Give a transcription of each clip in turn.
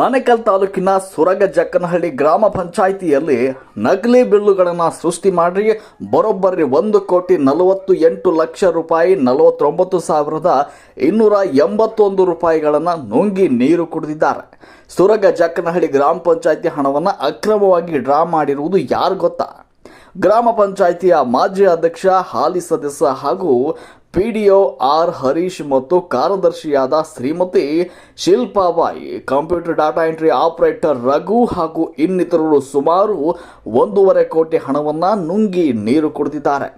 ಆನೇಕಲ್ ತಾಲೂಕಿನ ಸುರಗ ಜಕ್ಕನಹಳ್ಳಿ ಗ್ರಾಮ ಪಂಚಾಯಿತಿಯಲ್ಲಿ ನಕಲಿ ಬಿಲ್ಲುಗಳನ್ನು ಸೃಷ್ಟಿ ಮಾಡಿ ಬರೋಬ್ಬರಿ ಒಂದು ಕೋಟಿ ನಲವತ್ತು ಎಂಟು ಲಕ್ಷ ರೂಪಾಯಿ, ನಲವತ್ತೊಂಬತ್ತು ಸಾವಿರದ ಇನ್ನೂರ ಎಂಬತ್ತೊಂದು ರೂಪಾಯಿಗಳನ್ನು ನುಂಗಿ ನೀರು ಕುಡಿದಿದ್ದಾರೆ. ಸುರಗ ಜಕ್ಕನಹಳ್ಳಿ ಗ್ರಾಮ ಪಂಚಾಯಿತಿ ಹಣವನ್ನು ಅಕ್ರಮವಾಗಿ ಡ್ರಾ ಮಾಡಿರುವುದು ಯಾರು ಗೊತ್ತಾ? ಗ್ರಾಮ ಪಂಚಾಯಿತಿಯ ಮಾಜಿ ಅಧ್ಯಕ್ಷ, ಹಾಲಿ ಸದಸ್ಯ ಹಾಗೂ ಪಿಡಿಒ ಆರ್ ಹರೀಶ್ ಮತ್ತು ಕಾರ್ಯದರ್ಶಿಯಾದ Shrimati Shilpabai computer data entry operator Raghu ಹಾಗೂ ಇನ್ನಿತರರು ಸುಮಾರು ಒಂದೂವರೆ ಕೋಟಿ ಹಣವನ್ನು ನುಂಗಿ ನೀರು ಕುಡಿದಿದ್ದಾರೆ.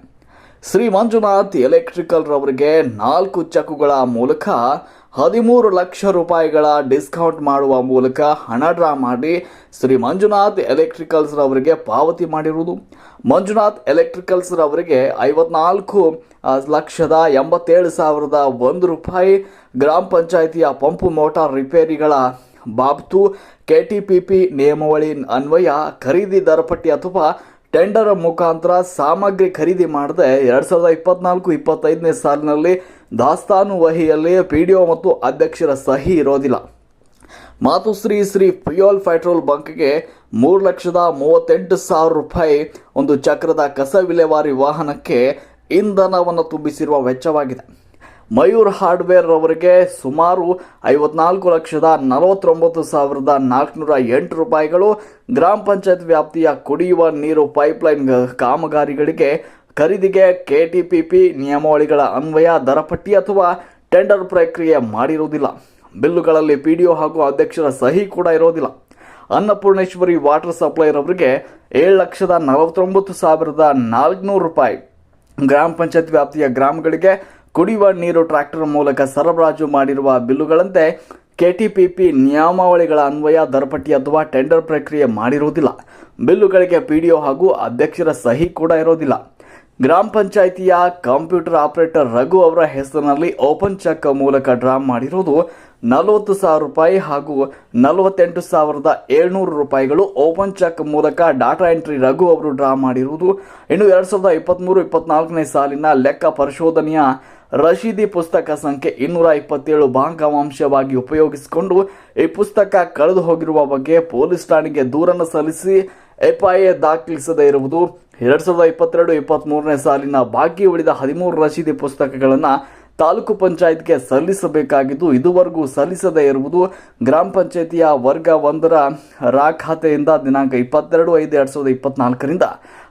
ಶ್ರೀ ಮಂಜುನಾಥ್ ಎಲೆಕ್ಟ್ರಿಕಲ್ ರವರಿಗೆ ನಾಲ್ಕು ಚೆಕ್ಗಳ ಮೂಲಕ ಹದಿಮೂರು ಲಕ್ಷ ರೂಪಾಯಿಗಳ ಡಿಸ್ಕೌಂಟ್ ಮಾಡುವ ಮೂಲಕ ಹಣ ಡ್ರಾ ಮಾಡಿ ಶ್ರೀ ಮಂಜುನಾಥ್ ಎಲೆಕ್ಟ್ರಿಕಲ್ಸ್ ರವರಿಗೆ ಪಾವತಿ ಮಾಡಿರುವುದು. ಮಂಜುನಾಥ್ ಎಲೆಕ್ಟ್ರಿಕಲ್ಸ್ ರವರಿಗೆ ಐವತ್ನಾಲ್ಕು ಲಕ್ಷದ ಎಂಬತ್ತೇಳು ಸಾವಿರದ ಒಂದು ರೂಪಾಯಿ ಗ್ರಾಮ ಪಂಚಾಯಿತಿಯ ಪಂಪು ಮೋಟಾರ್ ರಿಪೇರಿಗಳ ಬಾಬ್ತು, ಕೆಟಿಪಿಪಿ ನಿಯಮಾವಳಿ ಅನ್ವಯ, ಖರೀದಿ ದರಪಟ್ಟಿ ಅಥವಾ ಟೆಂಡರ್ ಮುಖಾಂತರ ಸಾಮಗ್ರಿ ಖರೀದಿ ಮಾಡದೆ ಎರಡು ಸಾವಿರದ ಇಪ್ಪತ್ನಾಲ್ಕು ಇಪ್ಪತ್ತೈದನೇ ಸಾಲಿನಲ್ಲಿ ದಾಸ್ತಾನು ವಹಿಯಲ್ಲಿ ಒ ಮತ್ತು ಅಧ್ಯಕ್ಷರ ಸಹಿ ಇರೋದಿಲ್ಲ. ಮಾತುಶ್ರೀ ಶ್ರೀ ಫ್ಯೂಯಲ್ ಪೆಟ್ರೋಲ್ ಬಂಕ್ಗೆ ಮೂರು ಲಕ್ಷದ ಮೂವತ್ತೆಂಟು ಸಾವಿರ ರೂಪಾಯಿ ಒಂದು ಚಕ್ರದ ಕಸ ವಿಲೇವಾರಿ ವಾಹನಕ್ಕೆ ಇಂಧನವನ್ನು ತುಂಬಿಸಿರುವ ವೆಚ್ಚವಾಗಿದೆ. ಮಯೂರ್ ಹಾರ್ಡ್ವೇರ್ ಅವರಿಗೆ ಸುಮಾರು ಐವತ್ನಾಲ್ಕು ಲಕ್ಷದ ನಲವತ್ತೊಂಬತ್ತು ಸಾವಿರದ ನಾಲ್ಕುನೂರ ಎಂಟು ರೂಪಾಯಿಗಳು. ಗ್ರಾಮ ಪಂಚಾಯತ್ ವ್ಯಾಪ್ತಿಯ ಕುಡಿಯುವ ನೀರು ಪೈಪ್ಲೈನ್ ಕಾಮಗಾರಿಗಳಿಗೆ ಖರೀದಿಗೆ ಕೆಟಿಪಿಪಿ ನಿಯಮಾವಳಿಗಳ ಅನ್ವಯ ದರಪಟ್ಟಿ ಅಥವಾ ಟೆಂಡರ್ ಪ್ರಕ್ರಿಯೆ ಮಾಡಿರುವುದಿಲ್ಲ. ಬಿಲ್ಲುಗಳಲ್ಲಿ ಪಿಡಿಒ ಹಾಗೂ ಅಧ್ಯಕ್ಷರ ಸಹಿ ಕೂಡ ಇರೋದಿಲ್ಲ ಅನ್ನಪೂರ್ಣೇಶ್ವರಿ ವಾಟರ್ ಸಪ್ಲೈಯರ್ ಅವರಿಗೆ ಏಳು ಲಕ್ಷದ ನಲವತ್ತೊಂಬತ್ತು ಸಾವಿರದ ನಾಲ್ಕುನೂರು ರೂಪಾಯಿ. ಗ್ರಾಮ ಪಂಚಾಯತ್ ವ್ಯಾಪ್ತಿಯ ಗ್ರಾಮಗಳಿಗೆ ಕುಡಿಯುವ ನೀರು ಟ್ರ್ಯಾಕ್ಟರ್ ಮೂಲಕ ಸರಬರಾಜು ಮಾಡಿರುವ ಬಿಲ್ಲುಗಳಂತೆ ಕೆಟಿಪಿಪಿ ನಿಯಮಾವಳಿಗಳ ಅನ್ವಯ ದರಪಟ್ಟಿ ಅಥವಾ ಟೆಂಡರ್ ಪ್ರಕ್ರಿಯೆ ಮಾಡಿರುವುದಿಲ್ಲ. ಬಿಲ್ಲುಗಳಿಗೆ ಪಿಡಿಒ ಹಾಗೂ ಅಧ್ಯಕ್ಷರ ಸಹಿ ಕೂಡ ಇರೋದಿಲ್ಲ ಗ್ರಾಮ ಪಂಚಾಯಿತಿಯ ಕಂಪ್ಯೂಟರ್ ಆಪರೇಟರ್ ರಘು ಅವರ ಹೆಸರಿನಲ್ಲಿ ಓಪನ್ ಚೆಕ್ ಮೂಲಕ ಡ್ರಾ ಮಾಡಿರುವುದು ನಲವತ್ತು ಸಾವಿರ ರೂಪಾಯಿ ಹಾಗೂ ನಲವತ್ತೆಂಟು ಸಾವಿರದ ಏಳ್ನೂರು ರೂಪಾಯಿಗಳು ಓಪನ್ ಚೆಕ್ ಮೂಲಕ ಡಾಟಾ ಎಂಟ್ರಿ ರಘು ಅವರು ಡ್ರಾ ಮಾಡಿರುವುದು. ಇನ್ನು ಎರಡು ಸಾವಿರದ ಇಪ್ಪತ್ತ್ಮೂರು ಇಪ್ಪತ್ನಾಲ್ಕನೇ ಸಾಲಿನ ಲೆಕ್ಕ ಪರಿಶೋಧನೆಯ ರಶೀದಿ ಪುಸ್ತಕ ಸಂಖ್ಯೆ ಇನ್ನೂರ ಇಪ್ಪತ್ತೇಳು ಭಾಗವಂಶವಾಗಿ ಉಪಯೋಗಿಸಿಕೊಂಡು ಈ ಪುಸ್ತಕ ಕಳೆದು ಹೋಗಿರುವ ಬಗ್ಗೆ ಪೊಲೀಸ್ ಠಾಣೆಗೆ ದೂರನ್ನು ಸಲ್ಲಿಸಿ ಎಫ್ಐಎ ದಾಖಲಿಸದೇ ಇರುವುದು. ಎರಡ್ ಸಾವಿರದ ಇಪ್ಪತ್ತೆರಡು, ಇಪ್ಪತ್ತ್ ಮೂರನೇ ಸಾಲಿನ ಬಾಕಿ ಉಳಿದ ಹದಿಮೂರು ರಶೀದಿ ಪುಸ್ತಕಗಳನ್ನು ತಾಲೂಕು ಪಂಚಾಯತ್ಗೆ ಸಲ್ಲಿಸಬೇಕಾಗಿದ್ದು, ಇದುವರೆಗೂ ಸಲ್ಲಿಸದೇ ಇರುವುದು ಗ್ರಾಮ ಪಂಚಾಯತಿಯ ವರ್ಗ ಒಂದರ ರಾ ಖಾತೆಯಿಂದ ದಿನಾಂಕ ಇಪ್ಪತ್ತೆರಡು ಐದು ಎರಡು ಸಾವಿರದ ಇಪ್ಪತ್ನಾಲ್ಕರಿಂದ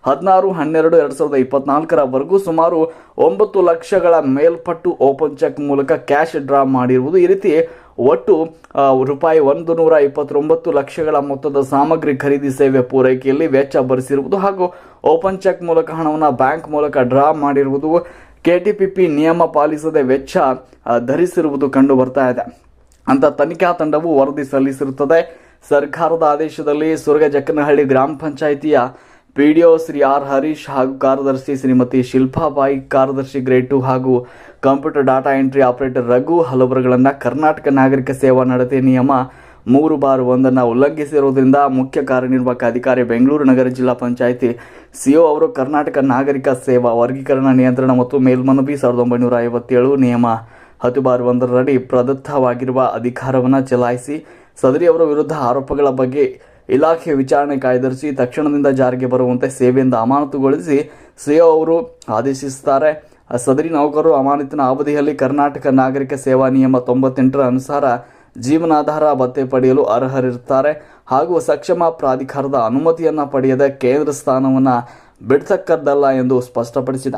ಹದಿನಾರು ಹನ್ನೆರಡು ಎರಡು ಸಾವಿರದ ಇಪ್ಪತ್ನಾಲ್ಕರವರೆಗೂ ಸುಮಾರು ಒಂಬತ್ತು ಲಕ್ಷಗಳ ಮೇಲ್ಪಟ್ಟು ಓಪನ್ ಚೆಕ್ ಮೂಲಕ ಕ್ಯಾಶ್ ಡ್ರಾ ಮಾಡಿರುವುದು. ಈ ರೀತಿ ಒಟ್ಟು ರೂಪಾಯಿ ಒಂದು ನೂರ ಇಪ್ಪತ್ತೊಂಬತ್ತು ಲಕ್ಷಗಳ ಮೊತ್ತದ ಸಾಮಗ್ರಿ ಖರೀದಿ ಸೇವೆ ಪೂರೈಕೆಯಲ್ಲಿ ವೆಚ್ಚ ಭರಿಸಿರುವುದು ಹಾಗೂ ಓಪನ್ ಚೆಕ್ ಮೂಲಕ ಹಣವನ್ನು ಬ್ಯಾಂಕ್ ಮೂಲಕ ಡ್ರಾ ಮಾಡಿರುವುದು ಕೆಟಿಪಿಪಿ ನಿಯಮ ಪಾಲಿಸದೆ ವೆಚ್ಚ ಧರಿಸಿರುವುದು ಕಂಡು ಬರ್ತಾ ಇದೆ. ಅಂತ ತನಿಖಾ ತಂಡವು ವರದಿ ಸಲ್ಲಿಸಿರುತ್ತದೆ. ಸರ್ಕಾರದ ಆದೇಶದಲ್ಲಿ ಸುರಗ ಜಕ್ಕನಹಳ್ಳಿ ಗ್ರಾಮ ಪಂಚಾಯಿತಿಯ ಪಿಡಿಒ ಶ್ರೀ ಆರ್ ಹರೀಶ್ ಹಾಗೂ ಕಾರ್ಯದರ್ಶಿ ಶ್ರೀಮತಿ ಶಿಲ್ಪಾಬಾಯಿ, ಕಾರ್ಯದರ್ಶಿ ಗ್ರೇಡ್ ಟು ಹಾಗೂ computer data entry operator Raghu ಹಲವರುಗಳನ್ನು Karnataka ನಾಗರಿಕ ಸೇವಾ ನಡತೆ ನಿಯಮ ಮೂರು ಬಾರ್ ಒಂದನ್ನು ಉಲ್ಲಂಘಿಸಿರುವುದರಿಂದ ಮುಖ್ಯ ಕಾರ್ಯನಿರ್ವಾಹಕ ಅಧಿಕಾರಿ ಬೆಂಗಳೂರು ನಗರ ಜಿಲ್ಲಾ ಪಂಚಾಯಿತಿ ಸಿಒ ಅವರು ಕರ್ನಾಟಕ ನಾಗರಿಕ ಸೇವಾ ವರ್ಗೀಕರಣ ನಿಯಂತ್ರಣ ಮತ್ತು ಮೇಲ್ಮನವಿ ಸಾವಿರದ ಒಂಬೈನೂರ ಐವತ್ತೇಳು ನಿಯಮ ಹತ್ತು ಬಾರ್ ಒಂದರಡಿ ಪ್ರದತ್ತವಾಗಿರುವ ಅಧಿಕಾರವನ್ನು ಚಲಾಯಿಸಿ ಸದರಿ ಅವರ ವಿರುದ್ಧ ಆರೋಪಗಳ ಬಗ್ಗೆ ಇಲಾಖೆ ವಿಚಾರಣೆ ಕಾಯ್ದಿರಿಸಿ ತಕ್ಷಣದಿಂದ ಜಾರಿಗೆ ಬರುವಂತೆ ಸೇವೆಯಿಂದ ಅಮಾನತುಗೊಳಿಸಿ ಸಿಒ ಅವರು ಆದೇಶಿಸುತ್ತಾರೆ. ಸದರಿ ನೌಕರರು ಅಮಾನತಿನ ಅವಧಿಯಲ್ಲಿ ಕರ್ನಾಟಕ ನಾಗರಿಕ ಸೇವಾ ನಿಯಮ ತೊಂಬತ್ತೆಂಟರ ಅನುಸಾರ ಜೀವನಾಧಾರ ಭತ್ತೆ ಪಡೆಯಲು ಅರ್ಹರಿರುತ್ತಾರೆ ಹಾಗೂ ಸಕ್ಷಮ ಪ್ರಾಧಿಕಾರದ ಅನುಮತಿಯನ್ನು ಪಡೆಯದ ಕೇಂದ್ರ ಸ್ಥಾನವನ್ನು ಬಿಡ್ತಕ್ಕದ್ದಲ್ಲ ಎಂದು ಸ್ಪಷ್ಟಪಡಿಸಿದ.